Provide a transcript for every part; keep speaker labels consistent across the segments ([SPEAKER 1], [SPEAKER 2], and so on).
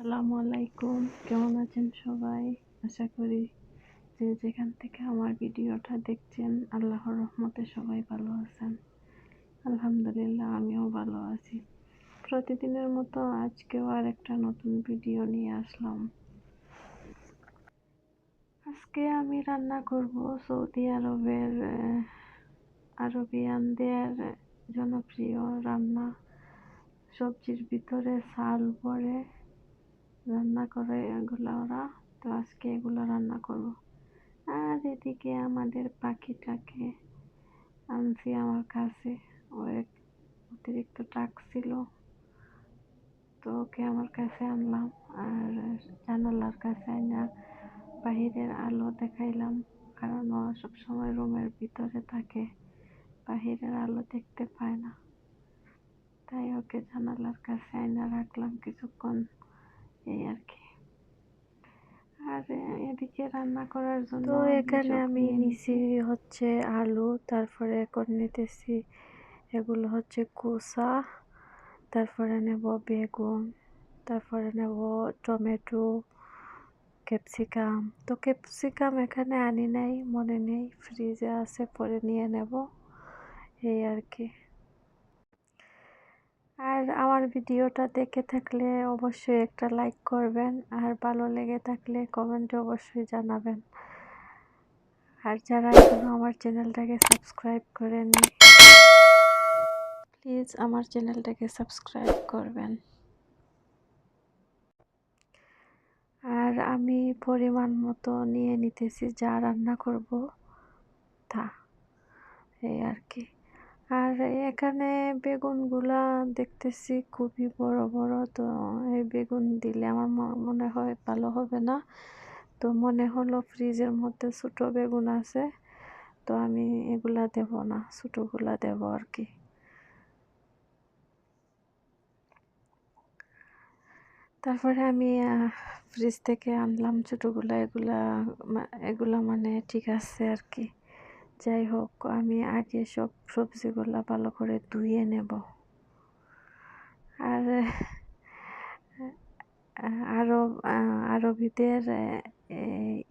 [SPEAKER 1] আসসালামু আলাইকুম। কেমন আছেন সবাই? আশা করি যে যেখান থেকে আমার ভিডিওটা দেখছেন, আল্লাহর রহমতে সবাই ভালো আছেন। আলহামদুলিল্লাহ, আমিও ভালো আছি। প্রতিদিনের মতো আজকেও আর একটা নতুন ভিডিও নিয়ে আসলাম। আজকে আমি রান্না করব সৌদি আরবের আরবিয়ানদের জনপ্রিয় রান্না। সবজির ভিতরে শাল পরে রান্না করে এগুলো ওরা, তো আজকে এগুলো রান্না করব। আর এদিকে আমাদের পাখিটাকে আনছি আমার কাছে। ও এক অতিরিক্ত টাক ছিল, তো ওকে আমার কাছে আনলাম। আর জানালার কাছে আনা বাহিরের আলো দেখাইলাম, কারণ ও সবসময় রুমের ভিতরে থাকে, বাহিরের আলো দেখতে পায় না। তাই ওকে জানালার কাছে আয়না রাখলাম কিছুক্ষণ। এই আর কি। আর এদিকে রান্না করার জন্য তো এখানে আমি নিছি হচ্ছে আলু তারপরে এখন নিতেছি এগুলো হচ্ছে কুসা তারপরে নেব বেগুন তারপরে নেব টমেটো ক্যাপসিকাম। তো ক্যাপসিকাম এখানে আনি নাই মনে নেই ফ্রিজে আছে পরে নিয়ে নেব। এই আর কি। আর আমার ভিডিওটা দেখে থাকলে অবশ্যই একটা লাইক করবেন, আর ভালো লেগে থাকলে কমেন্টে অবশ্যই জানাবেন। আর যারা এখনও আমার চ্যানেলটাকে সাবস্ক্রাইব করেননি প্লিজ আমার চ্যানেলটাকে সাবস্ক্রাইব করবেন। আর আমি পরিমাণ মতো নিয়ে নিতেছি, যা রান্না করব, তা, এই আর কি। আর এখানে বেগুনগুলা দেখতেছি খুবই বড় বড়। তো এই বেগুন দিলে আমার মনে হয় ভালো হবে না। তো মনে হলো ফ্রিজের মধ্যে ছোটো বেগুন আছে, তো আমি এগুলা দেব না, ছোটোগুলা দেব আর কি। তারপরে আমি ফ্রিজ থেকে আনলাম ছোটোগুলা, এগুলা এগুলা মানে ঠিক আছে আর কি। যাই হোক আমি আগে সব সবজিগুলো ভালো করে ধুয়ে নেব। আর আরব আরবিদের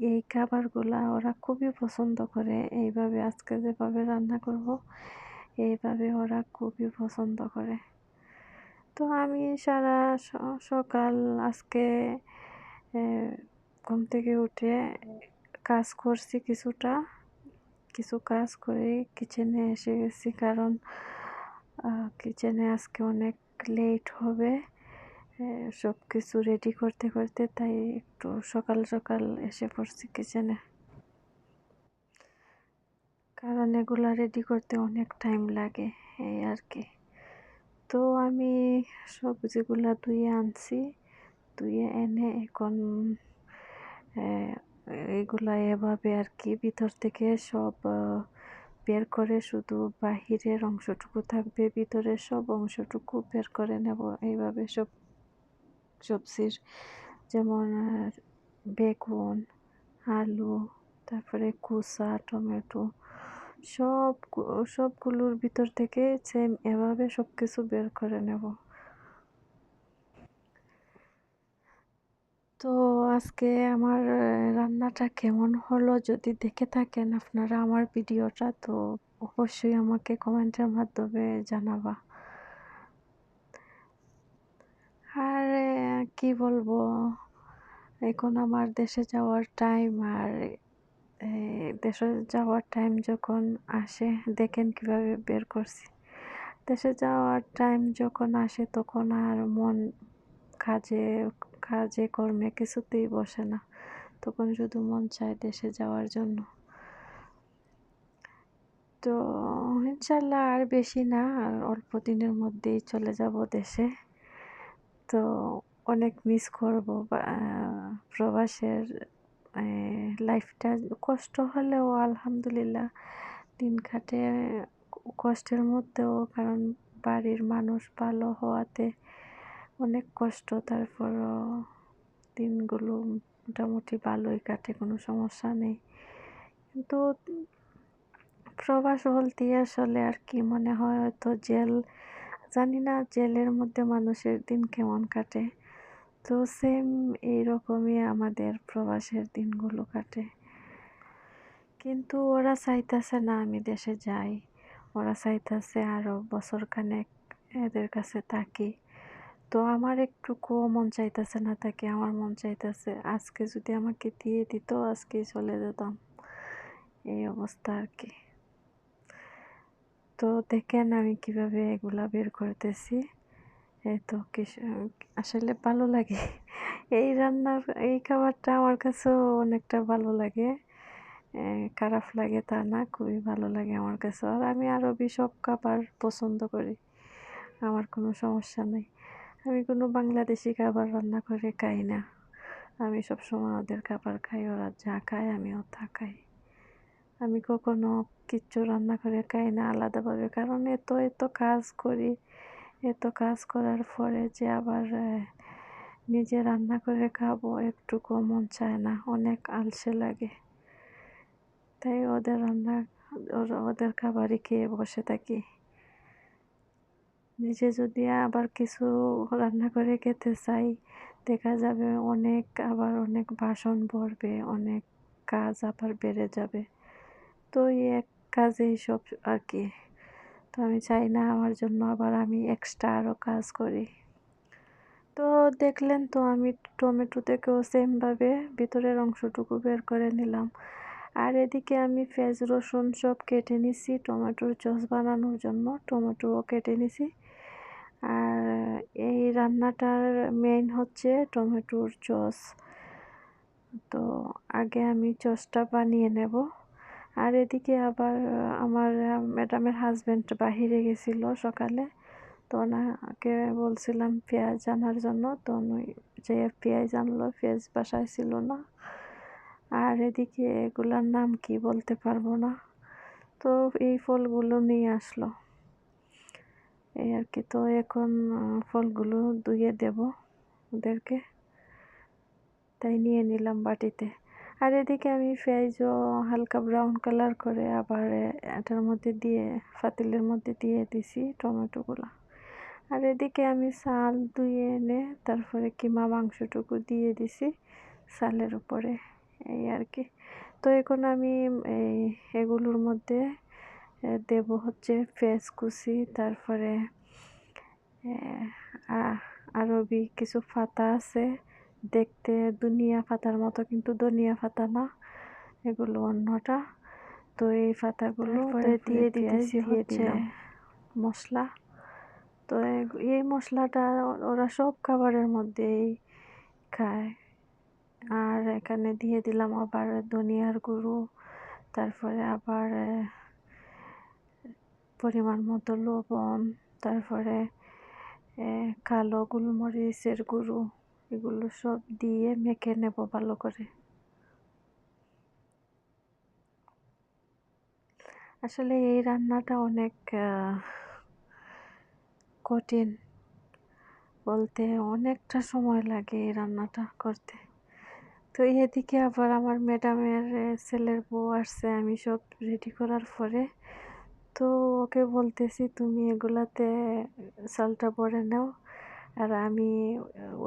[SPEAKER 1] এই খাবারগুলা ওরা খুবই পছন্দ করে। এইভাবে আজকে যেভাবে রান্না করব, এইভাবে ওরা খুবই পছন্দ করে। তো আমি সারা সকাল আজকে ঘুম থেকে উঠে কাজ করছি কিছুটা। কিছু কাজ করে কিচেনে এসে গেছি কারণ কিচেনে আজকে অনেক লেট হবে। সব কিছু রেডি করতে করতে তাই একটু সকাল সকাল এসে পড়ছি কিচেনে কারণ এগুলা রেডি করতে অনেক টাইম লাগে, এই আর কি। তো আমি সবজিগুলা ধুয়ে আনছি, ধুয়ে এনে এখন এগুলা এভাবে আর কি ভিতর থেকে সব বের করে শুধু বাহিরের অংশটুকু থাকবে ভিতরের সব অংশটুকু বের করে নেব। এইভাবে সব সবজির যেমন বেগুন, আলু, তারপরে কুসা টমেটো, সব সবগুলোর ভিতর থেকে সেম এভাবে সব কিছু বের করে নেব। তো আজকে আমার রান্নাটা কেমন হলো যদি দেখে থাকেন আপনারা আমার ভিডিওটা, তো অবশ্যই আমাকে কমেন্টের মাধ্যমে জানাবা। আর কি বলব, এখন আমার দেশে যাওয়ার টাইম আর দেশে যাওয়ার টাইম যখন আসে, দেখেন কীভাবে বের করছি। দেশে যাওয়ার টাইম যখন আসে তখন আর মন কাজে কাজে, কর্মে কিছুতেই বসে না। তখন শুধু মন চায় দেশে যাওয়ার জন্য। তো ইনশাল্লাহ আর বেশি না, আর অল্প দিনের মধ্যেই চলে যাব দেশে। তো অনেক মিস করব প্রবাসের লাইফটা কষ্ট হলেও আলহামদুলিল্লাহ দিন কাটে। কষ্টের মধ্যেও, কারণ বাড়ির মানুষ ভালো হওয়াতে অনেক কষ্ট, তারপরও দিনগুলো মোটামুটি ভালোই কাটে, কোনো সমস্যা নেই। কিন্তু প্রবাস বলতে আসলে আর কি মনে হয়, হয়তো জেল, জানি না জেলের মধ্যে মানুষের দিন কেমন কাটে। তো সেম এইরকমই আমাদের প্রবাসের দিনগুলো কাটে। কিন্তু ওরা চাইতেছে না আমি দেশে যাই, ওরা চাইতেছে আরও বছর খানেক এদের কাছে থাকি। তো আমার একটুকু মন চাইতেছে না তাকে, আমার মন চাইতেছে আজকে যদি আমাকে দিয়ে দিত, আজকেই চলে যেতাম। এই অবস্থা আর কি। তো দেখেন আমি কীভাবে এগুলা বের করতেছি। এই তো আসলে ভালো লাগে। এই রান্নার, এই খাবারটা আমার কাছেও অনেকটা ভালো লাগে। খারাপ লাগে তা না, খুবই ভালো লাগে আমার কাছে আর আমি আরবি সব খাবার পছন্দ করি। আমার কোনো সমস্যা নেই। আমি কোনো বাংলাদেশি খাবার রান্না করে খাই না। আমি সব সময় ওদের খাবার খাই, ওরা যা খায় আমিও তা খাই। আমি কখনো কিচ্ছু রান্না করে খাই না আলাদাভাবে, কারণ এত এত কাজ করি, এত কাজ করার পরে যে আবার নিজে রান্না করে খাব, একটুকু মন চায় না, অনেক আলসে লাগে। তাই ওদের রান্না ওদের খাবারই খেয়ে বসে থাকি। নিজে যদি আবার কিছু রান্না করে খেতে চাই, দেখা যাবে অনেক, আবার অনেক বাসন ভরবে অনেক কাজ আবার বেড়ে যাবে। তো এই এক কাজেই সব আর কি। তো আমি চাই না আমার জন্য আবার আমি এক্সট্রা আরও কাজ করি। তো দেখলেন তো আমি টমেটো থেকেও সেমভাবে ভিতরের অংশটুকু বের করে নিলাম। আর এদিকে আমি পেঁয়াজ, রসুন সব কেটে নিছি, টমেটোর চস বানানোর জন্য টমেটোও কেটে নিছি। আর এই রান্নাটার মেইন হচ্ছে টমেটোর চস। তো আগে আমি চসটা বানিয়ে নেব। আর এদিকে আবার আমার ম্যাডামের হাজব্যান্ড বাহিরে গেছিল সকালে। তো ওনাকে বলছিলাম পেঁয়াজ আনার জন্য। তো উনি যে পেঁয়াজ আনলো, পেঁয়াজ বাসায় ছিল না। আর এদিকে এগুলার নাম কি বলতে পারব না। তো এই ফলগুলো নিয়ে আসলো। এই আর কি। তো এখন ফলগুলো ধুয়ে দেব ওদেরকে। তাই নিয়ে নিলাম বাটিতে। আর এদিকে আমি পেঁয়াজও হালকা ব্রাউন কালার করে আবার এটার মধ্যে দিয়ে, ফাতিলের মধ্যে দিয়ে দিছি টমেটোগুলো। আর এদিকে আমি চাল ধুয়ে এনে তারপরে কিমা মাংসটুকু দিয়ে দিছি চালের উপরে। এই আর কি। তো এখন আমি, এই, এগুলোর মধ্যে দেব হচ্ছে পেঁয়াজ কুচি তারপরে আরবি কিছু ফাতা আছে। দেখতে দুনিয়া ফাতার মতো কিন্তু ধনিয়া ফাতা না। এগুলো অন্যটা। তো এই পাতাগুলো দিয়ে দিতেছি হচ্ছে মশলা। তো এই মশলাটা ওরা সব খাবারের মধ্যেই খায়। আর এখানে দিয়ে দিলাম আবার ধনিয়ার গুঁড়ো তারপরে আবার পরিমাণ মতো লবণ, তারপরে কালো গোলমরিচের গুঁড়ো, এগুলো সব দিয়ে মেখে নেব ভালো করে। আসলে এই রান্নাটা অনেক কঠিন। বলতে অনেকটা সময় লাগে এই রান্নাটা করতে। তো এদিকে আবার আমার ম্যাডামের ছেলের বউ আসছে, আমি সব রেডি করার পরে তো ওকে বলতেছি, তুমি এগুলাতে চালটা ভরে নাও আর আমি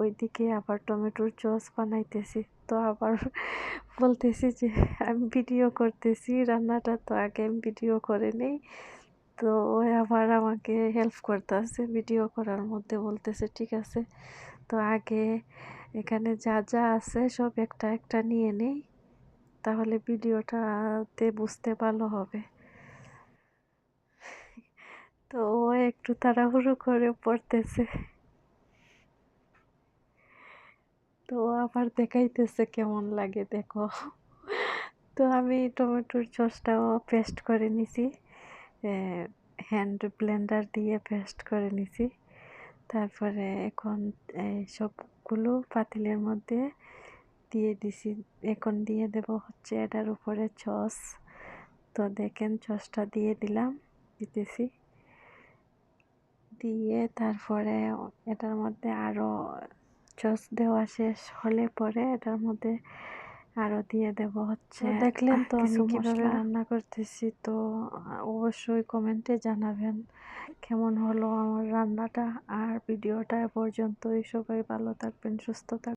[SPEAKER 1] ওইদিকে আবার টমেটোর চস বানাইতেছি। তো আবার বলতেছি যে, আমি ভিডিও করতেছি, রান্নাটা তো আগে আমি ভিডিও করে নেই। তো ও আবার আমাকে হেল্প করতেছে ভিডিও করার মধ্যে, বলতেছে, ঠিক আছে, তো আগে এখানে যা যা আছে সব একটা একটা নিয়ে নেই, তাহলে ভিডিওটাতে বুঝতে ভালো হবে। তো ও একটু তাড়াহুড়ো করে পড়তেছে। তো আবার দেখাইতেছে কেমন লাগে দেখো। তো আমি টমেটোর চসটাও পেস্ট করে নিছি। হ্যান্ড ব্লেন্ডার দিয়ে পেস্ট করে নিছি। তারপরে এখন সবগুলো পাতিলের মধ্যে দিয়ে দিছি। এখন দিয়ে দেব হচ্ছে এটার উপরে চস তো দেখেন চসটা দিয়ে দিলাম, দিতেছি। দিয়ে তারপরে এটার মধ্যে আরও চস দেওয়া শেষ হলে পরে এটার মধ্যে
[SPEAKER 2] আরও দিয়ে দেব হচ্ছে
[SPEAKER 1] দেখলেন তো আমি কীভাবে রান্না করতেছি তো অবশ্যই কমেন্টে জানাবেন কেমন হলো আমার রান্নাটা। আর ভিডিওটা এ পর্যন্তই। সবাই ভালো থাকবেন সুস্থ থাকবেন।